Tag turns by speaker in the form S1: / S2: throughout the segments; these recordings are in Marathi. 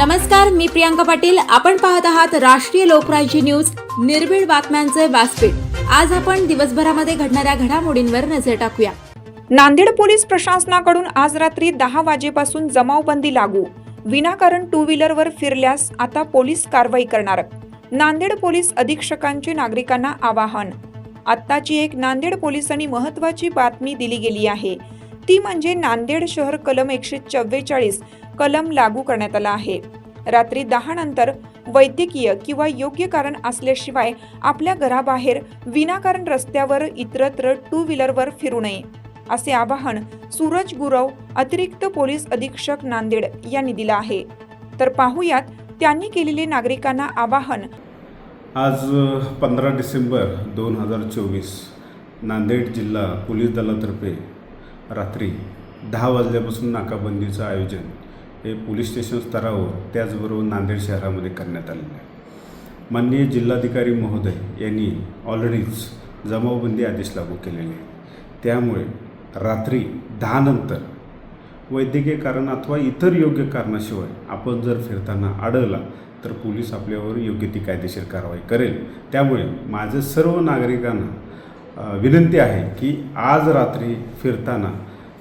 S1: नमस्कार मी प्रियांका पाटील. आपण पाहत आहात राष्ट्रीय लोकराज्य न्यूज. निर्भीड बातम्यांचे व्यासपीठ. आज आपण दिवसभरामध्ये घडणाऱ्या घडामोडींवर नजर टाकूया.
S2: नांदेड पोलीस प्रशासनाकडून आज रात्री दहा वाजेपासून जमावबंदी लागू. विनाकारण टू व्हीलरवर फिरल्यास आता पोलीस कारवाई करणार. नांदेड पोलीस अधीक्षकांचे नागरिकांना आवाहन. आत्ताची एक नांदेड पोलिसांनी महत्त्वाची बातमी दिली गेली आहे. ती म्हणजे नांदेड शहर कलम एकशे चव्वेचाळीस. कलम लागू करण्यात आला आहे. रात्री दहा नंतर वैद्यकीय किंवा योग्य कारण असल्याशिवाय आपल्या घराबाहेर विनाकारण रस्त्यावर इतरत्र टू व्हीलरवर फिरू नये असे आवाहन सूरज गुरव अतिरिक्त पोलीस अधीक्षक नांदेड यांनी दिलं आहे. तर पाहुयात त्यांनी केलेले नागरिकांना आवाहन.
S3: आज पंधरा डिसेंबर दोन हजार चोवीस नांदेड जिल्हा पोलीस दलातर्फे रात्री दहा वाजल्यापासून नाकाबंदीचं आयोजन हे पोलीस स्टेशन स्तरावर त्याचबरोबर नांदेड शहरामध्ये करण्यात आलेलं आहे. माननीय जिल्हाधिकारी महोदय यांनी ऑलरेडीच जमावबंदी आदेश लागू केलेले आहे त्यामुळे रात्री दहानंतर वैद्यकीय कारण अथवा इतर योग्य कारणाशिवाय आपण जर फिरताना आढळला तर पोलीस आपल्यावर योग्य ती कायदेशीर कारवाई करेल. त्यामुळे माझे सर्व नागरिकांना विनंती आहे की आज रात्री फिरताना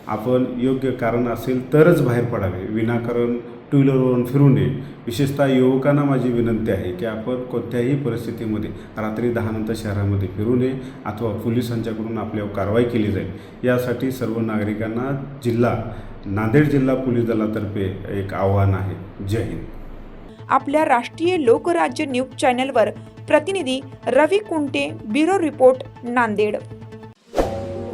S3: आपण योग्य कारण असेल तरच बाहेर पडावे. विनाकारण टू व्हीलरवरून फिरू नये विशेषतः युवकांना माझी विनंती आहे की आपण कोणत्याही परिस्थितीमध्ये रात्री दहानंतर शहरामध्ये फिरू नये अथवा पोलिसांच्याकडून आपल्यावर कारवाई केली जाईल. यासाठी सर्व नागरिकांना जिल्हा नांदेड जिल्हा पोलीस दलातर्फे एक आव्हान आहे. जय हिंद.
S2: आपल्या राष्ट्रीय लोकराज्य न्यूज चॅनलवर प्रतिनिधी रवी कुंटे ब्युरो रिपोर्ट नांदेड.